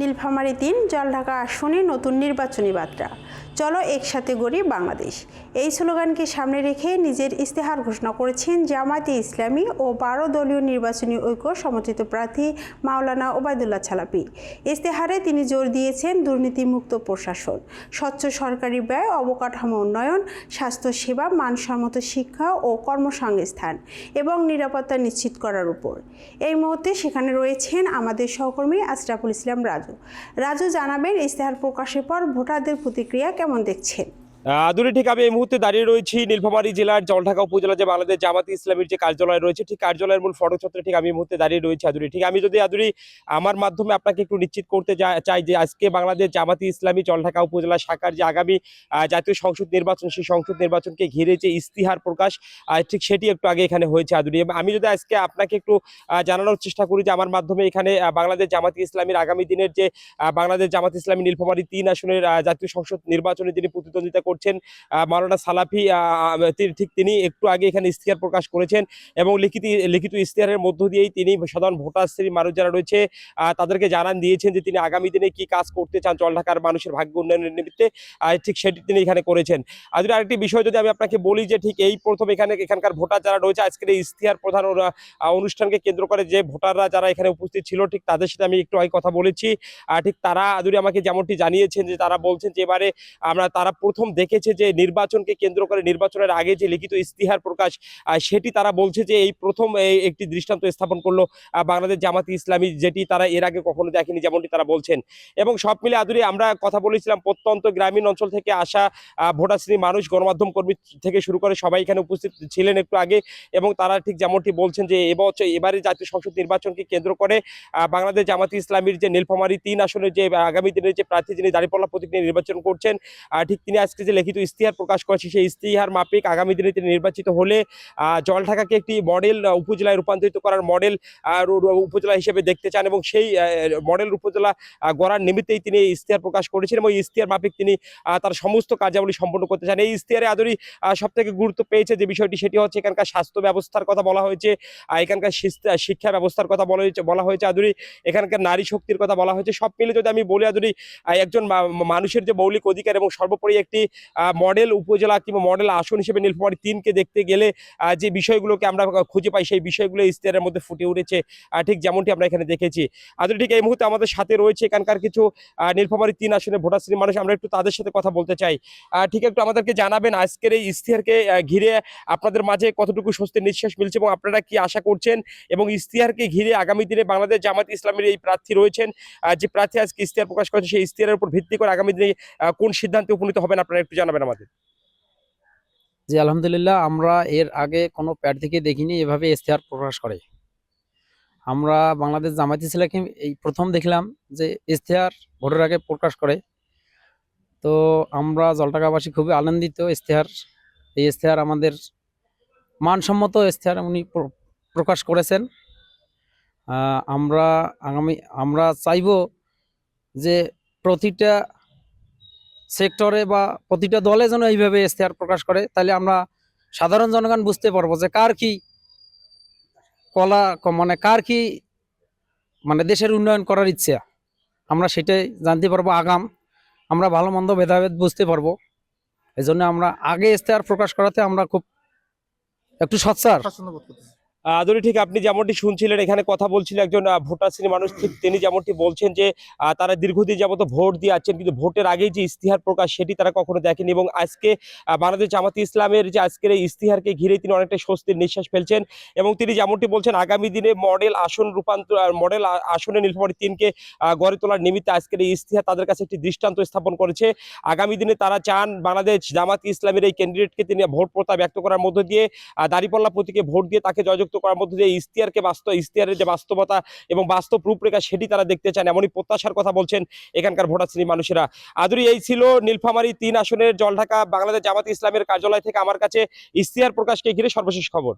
নীলফামারী তিন, জলঢাকা আসনে নতুন নির্বাচনী বার্তা চলো একসাথে গড়ি বাংলাদেশ। এই স্লোগানকে সামনে রেখে নিজের ইস্তেহার ঘোষণা করেছেন জামায়াতে ইসলামী ও বারো দলীয় নির্বাচনী ঐক্য সমর্থিত প্রার্থী মাওলানা ওবায়দুল্লাহ ছালাপি। ইস্তেহারে তিনি জোর দিয়েছেন দুর্নীতিমুক্ত প্রশাসন, স্বচ্ছ সরকারি ব্যয়, অবকাঠামো উন্নয়ন স্বাস্থ্যসেবা মানসম্মত শিক্ষা ও কর্মসংস্থান এবং নিরাপত্তা নিশ্চিত করার উপর। এই মুহূর্তে সেখানে রয়েছেন আমাদের সহকর্মী আশরাফুল ইসলাম রাজু। রাজু। রাজু জানাবেন ইশতেহার প্রকাশের পর ভোটারদের প্রতিক্রিয়া কেমন দেখছেন আদুরি ঠিক আমি এই মুহূর্তে দাঁড়িয়ে রয়েছি নীলফামারী জেলার জলঢাকা উপজেলা যে বাংলাদেশ জামাতি ইসলামীর যে কার্যালয় রয়েছে, ঠিক কার্যালয়ের মূল ফটক চত্বরে ঠিক আমি এই মুহূর্তে দাঁড়িয়ে রয়েছি আদুরি। ঠিক আমি যদি আদুরি, আমার মাধ্যমে আপনাকে একটু নিশ্চিত করতে চাই যে আজকে বাংলাদেশ জামাতি ইসলামী জলঢাকা উপজেলা শাখার যে আগামী জাতীয় সংসদ নির্বাচন, সেই সংসদ নির্বাচনকে ঘিরে যে ইস্তিহার প্রকাশ ঠিক সেটি একটু আগে এখানে হয়েছে আদুরি। আমি যদি আজকে আপনাকে একটু জানানোর চেষ্টা করি যে আমার মাধ্যমে এখানে বাংলাদেশ জামাতি ইসলামীর আগামী দিনের যে বাংলাদেশ জামাত ইসলামী নীলফামারী তিন আসনের জাতীয় সংসদ নির্বাচনে যিনি প্রতিদ্বন্দ্বিতা করছেন মাওলানা সালাফি ঠিক তিনি একটু আগে এখানে ইশতেহার প্রকাশ করেছেন এবং লিখিত লিখিত ইশতেহারের মধ্য দিয়েই তিনি সাধারণ ভোটার শ্রেণি মানুষ যারা রয়েছে তাদেরকে জানান দিয়েছেন যে তিনি আগামী দিনে কি কাজ করতে চান জলঢাকার মানুষের ভাগ্য উন্নয়নের নিমিত্তে ঠিক সেটি তিনি এখানে করেছেন। আর যদি আরেকটি বিষয় যদি আমি আপনাকে বলি যে ঠিক এই প্রথম এখানে, এখানকার ভোটার যারা রয়েছে, আজকের এই ইশতেহার প্রধান অনুষ্ঠানকে কেন্দ্র করে যে ভোটাররা যারা এখানে উপস্থিত ছিল, ঠিক তাদের সাথে আমি একটু আগে কথা বলেছি। ঠিক তারা আদুরি আমাকে যেমনটি জানিয়েছেন যে তারা বলছেন যে এবারে আমরা, তারা প্রথম দেখেছে যে নির্বাচনকে কেন্দ্র করে নির্বাচনের আগে যে লিখিত ইস্তিহার প্রকাশ সেটি তারা বলছে যে এই প্রথম একটি দৃষ্টান্ত স্থাপন করল বাংলাদেশ জামাতি ইসলামী, যেটি তারা এর আগে কখনো দেখেনি যেমনটি তারা বলছেন। এবং সব মিলে আদুরি আমরা কথা বলেছিলাম, প্রত্যন্ত গ্রামীণ অঞ্চল থেকে আসা ভোটার শ্রেণি মানুষ, গণমাধ্যম কর্মী থেকে শুরু করে সবাই এখানে উপস্থিত ছিলেন একটু আগে এবং তারা ঠিক যেমনটি বলছেন যে এবছর এবারে জাতীয় সংসদ নির্বাচনকে কেন্দ্র করে বাংলাদেশ জামাতি ইসলামীর যে নীলফামারী তিন আসনের যে আগামী দিনের যে প্রার্থী যিনি দাঁড়িপাল্লা প্রতীক নির্বাচন করছেন ঠিক তিনি আজকে যে লিখিত ইস্তিহার প্রকাশ করেছে। সেই ইস্তিহার মাফিক আগামী দিনে তিনি নির্বাচিত হলে জলঢাকাকে একটি মডেল উপজেলায় রূপান্তরিত করার মডেল উপজেলা হিসেবে দেখতে চান এবং সেই মডেল উপজেলা গড়ার নিমিত্তেই তিনি ইস্তিহার প্রকাশ করেছেন এবং ইস্তিহার মাফিক তিনি তার সমস্ত কার্যাবলী সম্পন্ন করতে চান। এই ইস্তিহারে আদরি সব থেকে গুরুত্ব পেয়েছে যে বিষয়টি, সেটি হচ্ছে এখানকার স্বাস্থ্য ব্যবস্থার কথা বলা হয়েছে এখানকার শিক্ষা ব্যবস্থার কথা বলা হয়েছে বলা হয়েছে আদুরি, এখানকার নারী শক্তির কথা বলা হয়েছে। সব মিলে যদি আমি বলি আদুরি একজন মানুষের যে মৌলিক অধিকার এবং সর্বোপরি একটি মডেল উপজেলা কিংবা মডেল আসন হিসেবে নীলফামারী তিনকে দেখতে গেলে যে বিষয়গুলোকে আমরা খুঁজে পাই সেই বিষয়গুলো ইস্তেহারের মধ্যে ফুটে উঠেছে ঠিক যেমনটি আমরা এখানে দেখেছি। আদুরি ঠিক এই মুহূর্তে আমাদের সাথে রয়েছে এখানকার কিছু নীলফামারী তিন আসনে ভোটার শ্রেণি মানুষ, আমরা একটু তাদের সাথে কথা বলতে চাই। ঠিক একটু আমাদেরকে জানাবেন, আজকের এই ইস্তিহারকে ঘিরে আপনাদের মাঝে কতটুকু স্বস্তির নিঃশ্বাস মিলছে এবং আপনারা কি আশা করছেন? এবং ইস্তিহারকে ঘিরে আগামী দিনে বাংলাদেশ জামাত ইসলামের এই প্রার্থী রয়েছেন যে প্রার্থী আজকে ইস্তিহার প্রকাশ করেছে, সেই ইস্তিহারের উপর ভিত্তি করে আগামী দিনে কোন সিদ্ধান্তে উপনীত হবেন আপনারা একটু জানাবেন আমাদের। জি, আলহামদুলিল্লাহ, আমরা এর আগে কোনো প্যাড থেকে দেখিনি, এভাবে ইশতেহার প্রকাশ করে। আমরা বাংলাদেশ জামায়াত ইসলামকে এই প্রথম দেখলাম যে ইশতেহার ভোটের আগে প্রকাশ করে। তো আমরা জলটাকাবাসী খুবই আনন্দিত ইশতেহার, এই ইশতেহার আমাদের মানসম্মত ইশতেহার উনি প্র- প্রকাশ করেছেন। আমরা আগামী, আমরা চাইব যে প্রতিটা সেক্টরে বা প্রতিটা দলে যেন এইভাবে ইশতেহার প্রকাশ করে, তাহলে আমরা সাধারণ জনগণ বুঝতে পারব যে কার কি কলা মানে কার কি মানে দেশের উন্নয়ন করার ইচ্ছা। আমরা সেটাই জানতে পারব, আগাম। আমরা ভালো মন্দ ভেদাভেদ বুঝতে পারব। এই জন্য আমরা আগে ইশতেহার প্রকাশ করাতে আমরা খুব একটু সচ্ছার আদুরি ঠিক আপনি যেমনটি শুনছিলেন এখানে কথা বলছিলেন একজন আহ, ভোটার শ্রেণি মানুষ ঠিক তিনি যেমনটি বলছেন যে তারা দীর্ঘদিন যাবত ভোট দিয়ে আছেন কিন্তু ভোটের আগেই যে ইস্তিহার প্রকাশ সেটি তারা কখনো দেখেনি এবং আজকে বাংলাদেশ জামাতি ইসলামের যে আজকের এই ইস্তিহারকে ঘিরে তিনি অনেকটা স্বস্তির নিঃশ্বাস ফেলছেন এবং তিনি যেমনটি বলছেন আগামী দিনে মডেল আসন রূপান্তর মডেল আসনে নীলফামারী তিনকে গড়ে তোলার নিমিত্তে আজকের এই ইস্তিহার তাদের কাছে একটি দৃষ্টান্ত স্থাপন করেছে। আগামী দিনে তারা চান বাংলাদেশ জামাতি ইসলামের এই ক্যান্ডিডেটকে তিনি ভোট প্রতা ব্যক্ত করার মধ্য দিয়ে দাঁড়িপাল্লা প্রতীকে ভোট দিয়ে তাকে জয়যুক্ত করার মধ্যে দিয়ে ইস্তিয়ারকে বাস্তব ইস্তিয়ারের যে বাস্তবতা এবং বাস্তব রূপরেখা সেটি তারা দেখতে চান, এমনই প্রত্যাশার কথা বলছেন এখানকার ভোটার শ্রেণির মানুষেরা। আদুরি এই ছিল নীলফামারি তিন আসনের জলঢাকা বাংলাদেশ জামাত ইসলামের কার্যালয় থেকে আমার কাছে ইস্তিয়ার প্রকাশকে ঘিরে সর্বশেষ খবর।